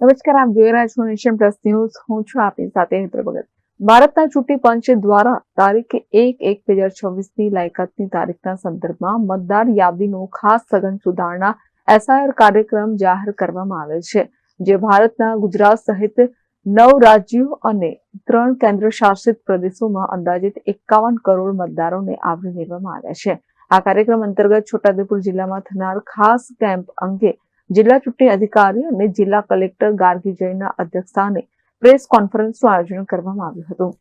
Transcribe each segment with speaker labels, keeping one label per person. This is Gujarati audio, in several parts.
Speaker 1: નમસ્કાર, આપ જોઈ રહ્યા છો નેશન પ્લસ ન્યૂઝ. હું છું આપની સાથે હેતર ભગત. ભારતના ચૂંટણી પંચ દ્વારા તારીખ એક એક બે હજાર છવ્વીસની લાયકાતની તારીખના સંદર્ભમાં મતદાર યાદીનો ખાસ સઘન સુધારણા એસઆઈઆર કાર્યક્રમ જાહેર કરવામાં આવેલ છે, જે ભારતના ગુજરાત સહિત નવ રાજ્યો અને ત્રણ કેન્દ્ર શાસિત પ્રદેશોમાં અંદાજિત એકાવન કરોડ મતદારોને આવરી લેવામાં આવ્યા છે. આ કાર્યક્રમ અંતર્ગત છોટાઉદેપુર જિલ્લામાં થનાર ખાસ કેમ્પ અંગે જિલ્લા ચૂંટણી અધિકારી અને જિલ્લા કલેક્ટર ગાર્ગી જૈનના અધ્યક્ષસ્થાને પ્રેસ કોન્ફરન્સનું આયોજન કરવામાં આવ્યું હતું.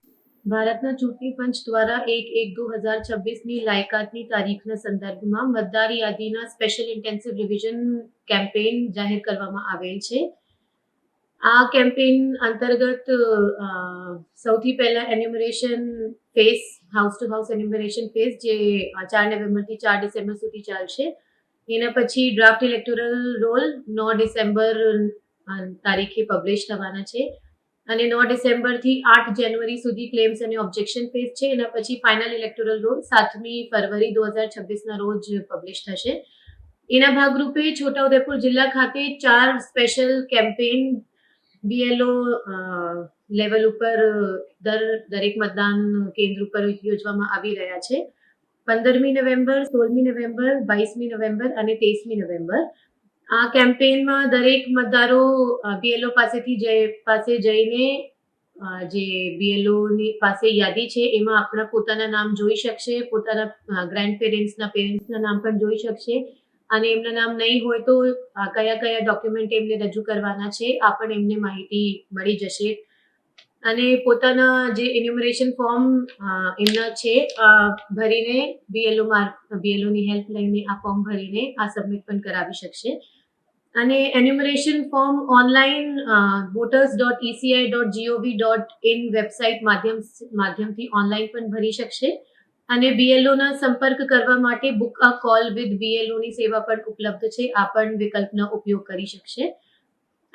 Speaker 2: ભારતના ચૂંટણી પંચ દ્વારા એક એક દો હજાર છવ્વીસની લાયકાતની તારીખના સંદર્ભમાં મતદાર યાદીના સ્પેશિયલ ઇન્ટેન્સિવ રિવિઝન કેમ્પેઇન જાહેર કરવામાં આવેલ છે. આ કેમ્પેઇન અંતર્ગત સૌથી પહેલા enumeration phase house to house enumeration phase જે ચાર નવેમ્બરથી ચાર ડિસેમ્બર સુધી ચાલશે એના પછી ડ્રાફ્ટ ઇલેક્ટોરલ રોલ નવ ડિસેમ્બર તારીખે પબ્લિશ થવાના છે. અને નવ ડિસેમ્બરથી આઠ જાન્યુઆરી સુધી ક્લેમ્સ અને ઓબ્જેક્શન ફેઝ છે. એના પછી ફાઇનલ ઇલેક્ટોરલ રોલ સાતમી ફરવરી દો હજાર છવ્વીસના રોજ પબ્લિશ થશે. એના ભાગરૂપે છોટાઉદેપુર જિલ્લા ખાતે ચાર સ્પેશિયલ કેમ્પેઇન બીએલઓ લેવલ ઉપર દર, દરેક મતદાન કેન્દ્ર ઉપર યોજવામાં આવી રહ્યા છે. પંદરમી નવેમ્બર, સોળમી નવેમ્બર, બાવીસમી નવેમ્બર અને તેઈસમી નવેમ્બર. આ કેમ્પેનમાં દરેક મતદારો બીએલઓ પાસેથી જઈ પાસે જઈને જે બીએલઓની પાસે યાદી છે, એમાં આપણા પોતાના નામ જોઈ શકશે, પોતાના ગ્રેન્ડ પેરેન્ટ્સના પેરેન્ટ્સના નામ પણ જોઈ શકશે. અને એમના નામ નહીં હોય તો કયા કયા ડોક્યુમેન્ટ એમને રજૂ કરવાના છે, આ પણ એમને માહિતી મળી જશે. અને પોતાના જે ઇન્યુમરેશન ફોર્મ એમના છે ભરીને બીએલઓ માર્ક બીએલઓની હેલ્પ લઈને આ ફોર્મ ભરીને આ સબમિટ પણ કરાવી શકશે. અને enumeration form online voters dot ECI dot GOV dot in website માધ્યમ, માધ્યમથી ઓનલાઈન પણ ભરી શકશે. અને બીએલઓના સંપર્ક કરવા માટે બુક અ કોલ વિથ બીએલઓની સેવા પણ ઉપલબ્ધ છે. આ પણ વિકલ્પનો ઉપયોગ કરી શકશે.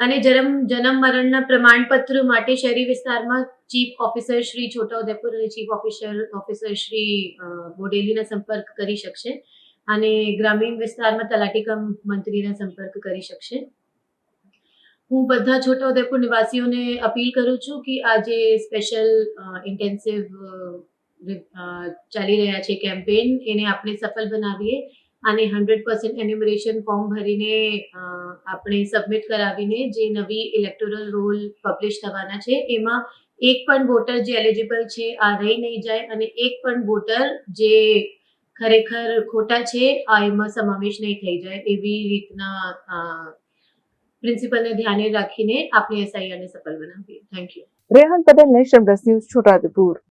Speaker 2: અને જન્મ જન્મ મરણના પ્રમાણપત્ર માટે શહેરી વિસ્તારમાં ચીફ ઓફિસર શ્રી છોટાઉદેપુર અને ચીફ ઓફિસર ઓફિસર શ્રી બોડેલીના સંપર્ક કરી શકશે અને ગ્રામીણ વિસ્તારમાં તલાટી કમ મંત્રીના સંપર્ક કરી શકશે. હું બધા છોટાઉદેપુર નિવાસીઓને અપીલ કરું છું કે આ જે સ્પેશિયલ ઇન્ટેન્સિવ ચાલી રહ્યા છે કેમ્પેન, એને આપણે સફળ બનાવીએ. અને હંડ્રેડ પર્સન્ટ એન્યુમરેશન ફોર્મ ભરીને આપણે સબમિટ કરાવીને જે નવી ઇલેક્ટોરલ રોલ પબ્લિશ થવાના છે, એમાં એક પણ વોટર જે એલિજિબલ છે, આ રહી નહીં જાય અને એક પણ વોટર જે ખરેખર ખોટા છે, આ એમાં સમાવેશ નહીં થઈ જાય એવી રીતના પ્રિન્સિપલને ધ્યાને રાખીને આપણે એસઆઈઆરને સફળ બનાવીએ. Thank you
Speaker 1: Rehan Patel national plus news Chhota Udepur.